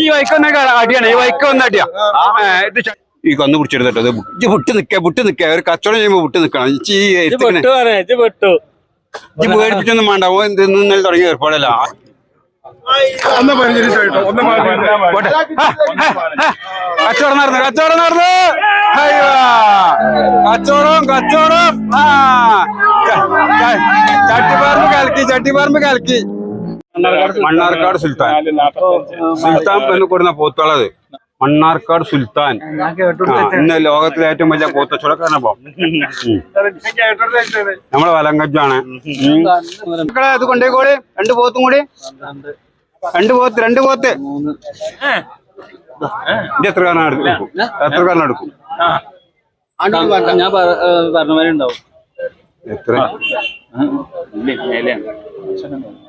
ഈ വൈക്കൊന്ന അടിയാണ്. ഈ വൈക്കൊന്ന അടിയാ. ഇത് ഈ കന്ന് പിടിച്ചെടുത്തിട്ട് ഇത് വിട്ട് നിക്ക വിട്ട് നിക്ക. ഒരു കച്ചവടം ചെയ്യുമ്പോ വിട്ട് നിക്കണം. ഈ പേടിപ്പിച്ചൊന്നും വേണ്ട. ഇന്നലെ തുടങ്ങി ഏർപ്പാടല്ല. കച്ചവടം നടന്നു കച്ചവടം നടന്നു. അയ്യോ. കച്ചവടം കച്ചവടം. ആ. ചട്ടിപ്പറമ്പ് കലക്കി ചട്ടിപ്പറമ്പ് കലക്കി. മണ്ണാർക്കാട് സുൽത്താൻ. സുൽത്താൻ. എന്ന് കൂടുന്ന പോത്തുള്ളത്. മണ്ണാർക്കാട് സുൽത്താൻ. ഇന്ന് ലോകത്തിലെ ഏറ്റവും വലിയ പോത്തച്ചുടക്കാരനപ്പോ നമ്മളെ വലങ്കജ്ജാണ്. മക്കളെ അത് കൊണ്ടേക്കോളി രണ്ട് പോത്തും കൂടി. രണ്ട് പോത്ത് രണ്ട് പോത്ത്. ഇത് എത്ര കാരണം എടുക്കും? എത്ര കാരണം എടുക്കും? ഞാൻ പറഞ്ഞ മാതിരി ഉണ്ടാവും. എത്ര?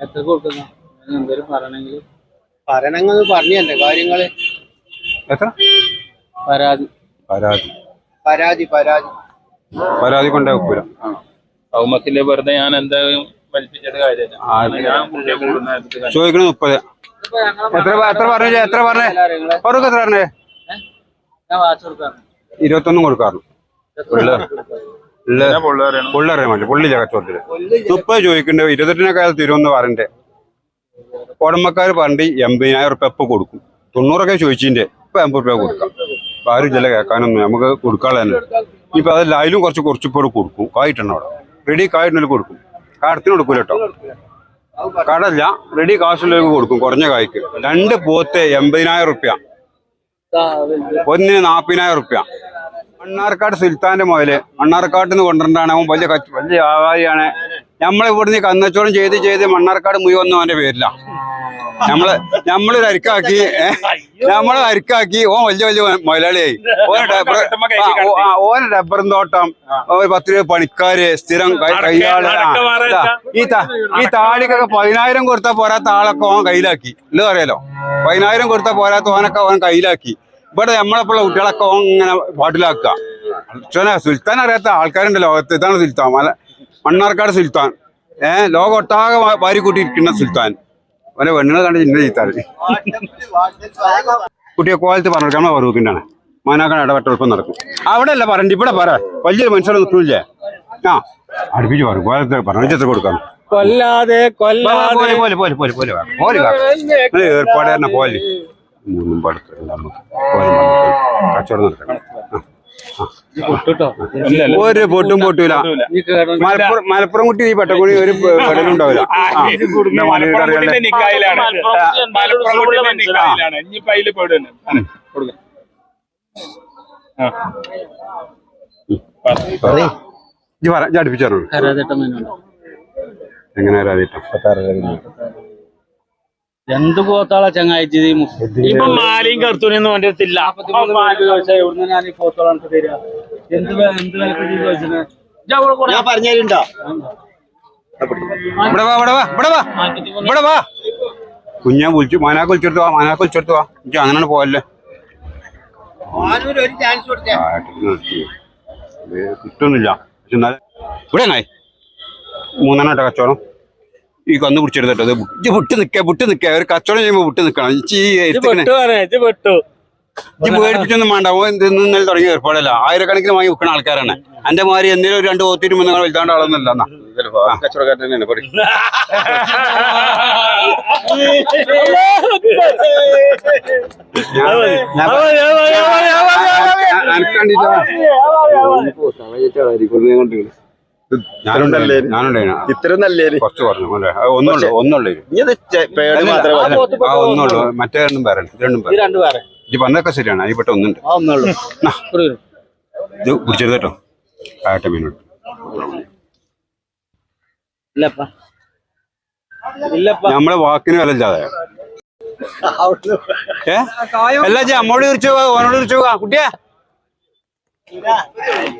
എത്ര കൊടുക്കുന്ന? എന്തേലും പറയണെങ്കിൽ പറയണങ്ങൾ പറഞ്ഞല്ലേ കാര്യങ്ങൾ? എത്ര? പരാതി. പരാതി. പരാതി പരാതി. പരാതി കൊണ്ടേ വെക്കൂല. വെറുതെ ഞാൻ എന്തായാലും വലിപ്പിച്ചത് കാര്യമില്ല. മുപ്പത്. എത്ര എത്ര പറഞ്ഞു? എത്ര പറഞ്ഞേ? അവർക്ക് എത്ര പറഞ്ഞേ? ഇരുപത്തൊന്നും കൊടുക്കാറുണ്ട് പുള്ളറിയാൻ പൊള്ളു ചകച്ചോട്ടിൽ മുപ്പത് ചോദിക്കണ്ടേ ഇരുപത്തെട്ടിനേക്കാൾ തരുമെന്ന് പറയണ്ടേ ഉടമക്കാർ പറഞ്ഞിട്ട് എൺപതിനായിരം ഉറുപ്പ ഇപ്പം കൊടുക്കും. തൊണ്ണൂറൊക്കെ ചോദിച്ചിന്റെ ഇപ്പം എൺപത് രൂപ കൊടുക്കാം. ആരും ഇല്ല കേൾക്കാനൊന്നും നമുക്ക് കൊടുക്കാതെ തന്നെ. ഇപ്പം അതല്ല അതിലും കുറച്ച് കുറച്ചിപ്പോൾ കൊടുക്കും. കായിട്ടുണ്ട് അവിടെ? റെഡി കായിട്ടുണ്ടെങ്കിൽ കൊടുക്കും. കാടത്തിന് കൊടുക്കൂല കേട്ടോ. കടല്ല. റെഡി കാശുള്ളവർക്ക് കൊടുക്കും. കുറഞ്ഞ കായ്ക്ക്. രണ്ട് പോത്തെ എൺപതിനായിരം റുപ്യ ഒന്നിന് നാൽപ്പതിനായിരം റുപ്യ മണ്ണാർക്കാട് സുൽത്താന്റെ മുതൽ മണ്ണാർക്കാട്ടിൽ നിന്ന് കൊണ്ടുവരണ്ടാണ് അവൻ വലിയ വലിയ വ്യാപാരിയാണ്. നമ്മളിവിടുന്ന് കന്നച്ചോളം ചെയ്ത് ചെയ്ത് മണ്ണാർക്കാട് മുഴുവൻ അവന്റെ പേരില. നമ്മൾ നമ്മളൊരു അരിക്കാക്കി നമ്മൾ അരിക്കാക്കി ഓൻ വലിയ വലിയ മുതലാളിയായി ഓന ആ, തോട്ടം ഒരു പത്ത് രൂപ പണിക്കാര് സ്ഥിരം കൈ- കയ്യാൾ ആ, ഇതാ. ഈ ഈ താടിക്കൊക്കെ പതിനായിരം കൊടുത്താൽ പോരാത്ത ആളൊക്കെ ഓൻ കയ്യിലാക്കി. ഇല്ല അറിയാലോ? പതിനായിരം കൊടുത്താൽ പോരാത്ത ഓനൊക്കെ ഓൻ കയ്യിലാക്കി. ഇവിടെ നമ്മളെപ്പോഴുള്ള കുട്ടികളൊക്കെ ഓൻ ഇങ്ങനെ പാട്ടിലാക്കുക സുൽത്താൻ അറിയാത്ത ആൾക്കാരുണ്ട് ലോകത്ത്. ഇതാണ് സുൽത്താൻ. മണ്ണാർക്കാട് സുൽത്താൻ. ഏഹ് ലോകം ഒട്ടാകെ വാരിക്കൂട്ടിയിരിക്കുന്ന സുൽത്താൻ. അവനെ പെണ്ണുങ്ങളെ കണ്ട് ചിന്ന ചീത്താറ് കുട്ടിയെ കോലത്ത് പറഞ്ഞു നമ്മളെ പറവൂക്കിണ്ടാണ് മാനാക്കാൻ ഇടപെട്ട എളുപ്പം നടക്കും. അവിടെ അല്ല പറയണ്ട ഇവിടെ പറ. വലിയൊരു മനുഷ്യരെ നിൽക്കില്ലേ ആ അടുപ്പിച്ച് പറയും കോലത്ത് പറഞ്ഞു കൊടുക്കാം. കൊല്ലാതെ കൊല്ലാതെ. പോലെ പോലെ പോലെ പോലെ പോലെ വാ. പോലെ വാ. നിങ്ങൾ ഏർപ്പാട് തന്നെ പോലെ. മൂന്നും പോലെ കച്ചവടം നടക്കണം. ഒരു പൊട്ടും പൊട്ടൂല. മലപ്പുറം മലപ്പുറം കുട്ടി ഈ പെട്ടക്കുടി ഒരു പെടലും ഉണ്ടാവില്ല. ഇജ്ജ് പറ ഇജ്ജ് അടുപ്പിച്ചു എങ്ങനെ അറിയാം എന്ത് പോത്താളാ ചങ്ങായി ഇപ്പൊ മാലയും കറുത്തൂനെയൊന്നും വേണ്ടിയിട്ടില്ല ഞാൻ പറഞ്ഞുതരുണ്ടോ? ഇവിടെ വാ ഇവിടെ വാ ഇവിടെ വാ ഇവിടെ വാ. കുഞ്ഞാ കുളിച്ചു മാനാ കുളിച്ചെടുത്തു മാനാ കുളിച്ചെടുത്തു വാ. ഇജ്ജ് അങ്ങനെയാണ് പോവല്ലേ? കിട്ടുന്നില്ല. പക്ഷെ എന്നാലും ഇവിടെ മൂന്നെണ്ണം കച്ചവടം. ഈ കന്ന് പിടിച്ചെടുത്തിട്ട് ഇത് ഇജ്ജ് വിട്ട് നിക്ക വിട്ട് നിക്ക ഒരു കച്ചവടം ചെയ്യുമ്പോ വിട്ട് നിക്കണം ഈ എഴുത്തിനെ ഇജ്ജ് പേടിപ്പിച്ചൊന്നും വേണ്ട ഇന്നലെ തുടങ്ങി ഏർപ്പാടല്ല ആയിരക്കണക്കിന് വാങ്ങി വിൽക്കുന്ന ആൾക്കാരാണ് എന്റെ മാതിരി എന്തെങ്കിലും ഒരു രണ്ട് ഓത്തിരി നിങ്ങൾ വലുതാണ്ട് ആളൊന്നുമില്ല എന്നാ കച്ചവടക്കാരൻ തന്നെയാണ് ഇത്ര നല്ലേ കുറച്ച് പറഞ്ഞു അല്ലേ? അത് ഒന്നുള്ളൂ ഒന്നുള്ളൂ. ഇത് പേട് മാത്രമേ ആ ഒന്നുള്ളൂ. മറ്റേ രണ്ടും പേരാണ് ഇത് രണ്ടും പേര് രണ്ടു പേരെ ഇത് പറഞ്ഞൊക്കെ ശരിയാണ്. അതിൽപ്പെട്ട ഒന്നുണ്ട്. ഇത് പിടിച്ചെടുത്ത് കേട്ടോ. മീനോട്ട്. നമ്മളെ വാക്കിന് വില ഇല്ലാതെ ഏ? അല്ല ജി അമ്മോട് തിരിച്ചു പോവാ ഓനോട് തിരിച്ചു പോവാ കുട്ടിയാ.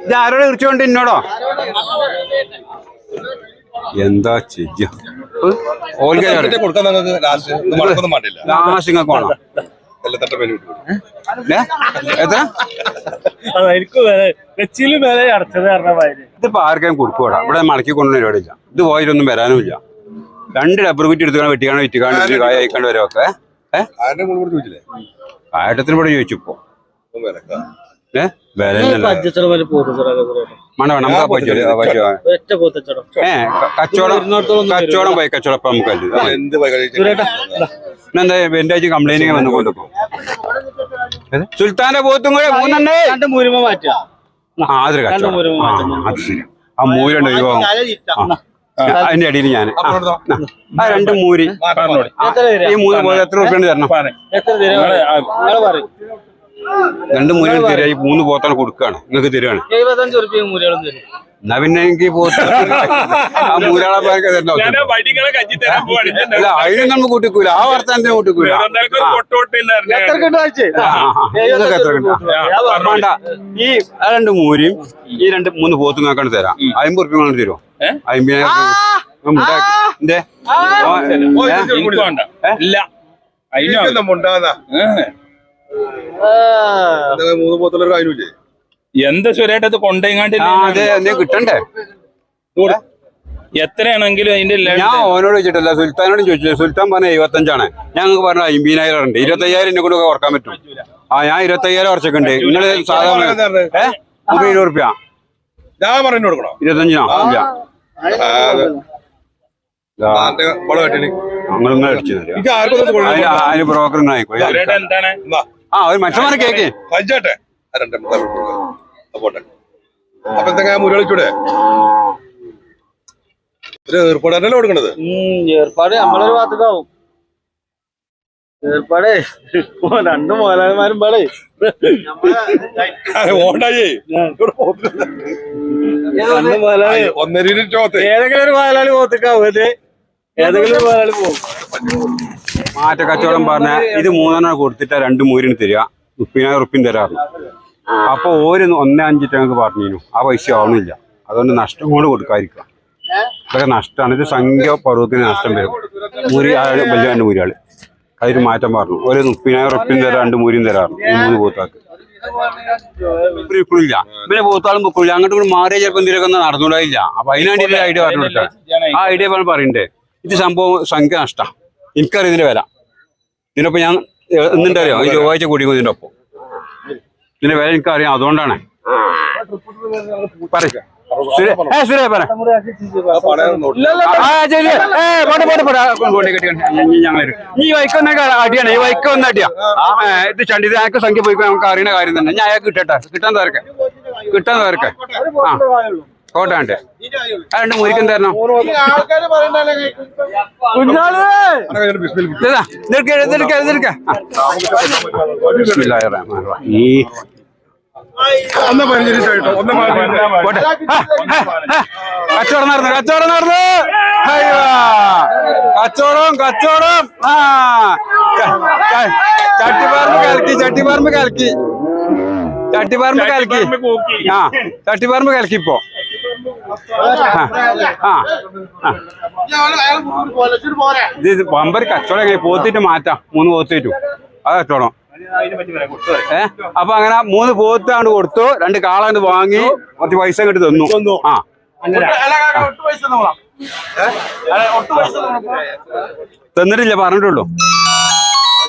ഇത് ആരോട് എന്നോടോ എന്താ ചെയ്യ? ലാസ്റ്റ് വേണോ. ഇതിപ്പോ ആർക്കും കൊടുക്കൂടാ ഇവിടെ മടക്കി കൊണ്ടുവന്ന പരിപാടിയില്ല ഇത് പോയിട്ടൊന്നും വരാനും ഇല്ല. രണ്ട് ഡബർ കുറ്റി എടുത്തുകൊണ്ട് വെട്ടിക്കാണ് വിറ്റിക്കാണ്ട് ഒരു കായ അയക്കാണ്ട് വരവൊക്കെ. ഒക്കെ ഏഹ് ആരുടെ കൂടെ ചോദിച്ചില്ലേ? കായട്ടത്തിന് ഇവിടെ ചോദിച്ചു ഇപ്പൊ. ഏഹ് വില വേണം. നമുക്ക് പറ്റുമോ പറ്റുമോ കച്ചവടം കച്ചവടം പോയി കച്ചവടം ഇപ്പൊ നമുക്ക് എന്ത് ആഴ്ച കംപ്ലൈന്റ് വന്നു കൊണ്ടിരിക്കും സുൽത്താന്റെ പോത്തും കൂടെ മൂന്നെണ്ണേ. ആ അതൊരു രണ്ട് കച്ചവടം. മൂരുമ ആ മാറ്റും. അത് ശരി ആ മൂരുണ്ട് ഒഴിവാകും തല അതിന്റെ അടിയിൽ ഞാൻ ആ രണ്ട് മൂരി? ഈ മൂന്ന് പോലെ എത്ര റുപ്യ തരണം? രണ്ട് മൂലകൾ തരിക ഈ മൂന്ന് പോത്താണ് കൊടുക്കുകയാണ്. നിങ്ങൾക്ക് തരുവാണ് എഴുപത്തഞ്ച് ഉറുപ്പിക മൂലകളും തരും. എന്നാ പിന്നെ എനിക്ക് പോത്ത് ആ അല്ല അതിനും നമ്മൾ കൂട്ടിക്കൂല. ആ കൂട്ടിക്കൂല. ഒരു എത്ര. നിങ്ങൾക്ക് വേണ്ട ഈ ആ രണ്ട് മൂരിയും ഈ രണ്ട് മൂന്ന് പോത്തും കാക്കാണ് തരാം. അമ്പത് റുപ്യ കൊണ്ട് തരുമോ? അമ്പതിനായിരം ഇല്ല. അതിനോ മൂന്ന് പോത്തുള്ള ഒരു കാര്യമില്ലേ എന്താ അതെ എന്തേ കിട്ടണ്ടേ? എത്രയാണെങ്കിലും അതിന്റെ ഞാൻ ഓനോട് ചോദിച്ചിട്ടില്ല സുൽത്താനോടും ചോദിച്ചില്ല സുൽത്താൻ പറഞ്ഞ എഴുപത്തഞ്ചാണ്. ഞങ്ങൾക്ക് പറഞ്ഞ അമ്പതിനായിരം ഉണ്ട്. ഇരുപത്തയ്യായിരം എന്നെ കൊണ്ട് ഓർക്കാൻ പറ്റും. ആ ഞാൻ ഇരുപത്തയ്യായിരം കുറച്ചൊക്കെ നിങ്ങൾ നിങ്ങൾ സാധാരണ ഏഹ് ഇരുപത് റുപ്യ. ഞാൻ പറഞ്ഞു കൊടുക്കണോ? ഇരുപത്തഞ്ചിനോ ഇല്ല. ബ്രോക്കർ സുരേട്ടൻ എന്താണ്? ആ ഒരു മനുഷ്യന്മാരെ കേക്ക്. കഞ്ചാട്ടെ ആ, രണ്ടേ പോട്ടെ. മുരളിച്ചൂടെ ഒരു കൊടുക്കണത്. ഭാഗത്തേക്കാവും ഏർപ്പാടേ മുതലാളിമാരും പാടേ. ഓണ്ടായി. ഒന്നര ഏതെങ്കിലും ഒരു മുതലാളി പോത്തേക്കാവും. ഏതെങ്കിലും ഒരു മുതലാളി പോകും മാറ്റ കച്ചവടം പറഞ്ഞ ഇത് മൂന്നെണ്ണം കൊടുത്തിട്ട് രണ്ട് മൂരിന് തരിക. മുപ്പതിനായിരം ഉറുപ്പിന് തരാറ്. അപ്പൊ ഒരു ഒന്നേ അഞ്ചിട്ട് ഞങ്ങൾക്ക് പറഞ്ഞിരുന്നു. ആ പൈസ ആവണില്ല അതുകൊണ്ട് നഷ്ടം കൊണ്ട് കൊടുക്കാതിരിക്കുക. ഇതൊക്കെ നഷ്ടമാണ്. ഇത് സംഖ്യ പർവത്തിന് നഷ്ടം വരും. മുരി വലിയ രണ്ട് മൂരിയാൾ അതിന് മാറ്റം പറഞ്ഞു. ഒരു മുപ്പതിനായിരം ഉറപ്പിന് തരാം രണ്ട് മൂരിയും തരാറുണ്ട് മൂന്ന് പോത്താക്ക്. ഇപ്പോഴില്ല പിന്നെ പോത്താളും പൊക്കില്ല അങ്ങോട്ട് കൂടി മാറിയ ചിലപ്പോൾ എന്തെങ്കിലുമൊക്കെ ഒന്നും നടന്നുകൂടായില്ല അപ്പൊ അതിനാണ്ടി ഐഡിയ പറഞ്ഞു ആ ഐഡിയ പറഞ്ഞു പറയണ്ടേ? ഇത് സംഭവം സംഖ്യ നഷ്ടം. എനിക്കറിയാം ഇതിന്റെ വില. ഇതിനൊപ്പം ഞാൻ എന്നിട്ട് അറിയാം ഈ ചൊവ്വാഴ്ച കൂടി ഇതിന്റെ ഒപ്പം. ഇതിന്റെ വില എനിക്കറിയാം. അതുകൊണ്ടാണ്. പറ സുരേ- ഏ, സുരേ, പറ. ആ, ശരി. ഏ, പോട്ടെ, പോട്ടെ, പോട്ടെ. ആ, കൊണ്ട് കെട്ടി, കൊണ്ട്. ഇനി ഞങ്ങൾ വരും. ഈ വൈക്കൊന്നൊക്കെ അടിയാണ്. ഈ വൈക്കൊന്ന് അടിയാ. ഇത് ചണ്ടി ഇത് ഞങ്ങൾക്ക് സംഖ്യ പോയിക്കോ നമുക്ക് അറിയുന്ന കാര്യം തന്നെ. ഞാൻ അയാൾക്ക് കിട്ടട്ടെ. കിട്ടാൻ തരക്കെ കിട്ടാൻ തരക്കെ ആ. കോട്ടാണ്ട് ആ രണ്ട് മുരിക്കും തരണം. കച്ചവടം നടന്നു കച്ചവടം നടന്നു. കച്ചവടം കച്ചവടം. ആ. ചട്ടിപ്പറമ്പ് കലക്കി ചട്ടിപ്പറമ്പ് കലക്കി. ചട്ടിപ്പറമ്പ് കലക്കി. ആ ചട്ടിപ്പറമ്പ് കലക്കി ഇപ്പോ. ഇത് പമ്പർ കച്ചവടം എങ്ങനെ പോത്തിട്ട് മാറ്റാം. മൂന്ന് പോത്തിട്ടു അത് കച്ചവടം. ഏ? അപ്പൊ അങ്ങനെ മൂന്ന് പോത്താണ്ട് കൊടുത്തു. രണ്ട് കാളാണ്ട് വാങ്ങി. കുറച്ച് പൈസ കിട്ടി തന്നു. ആ. തന്നിട്ടില്ല പറഞ്ഞിട്ടുള്ളൂ.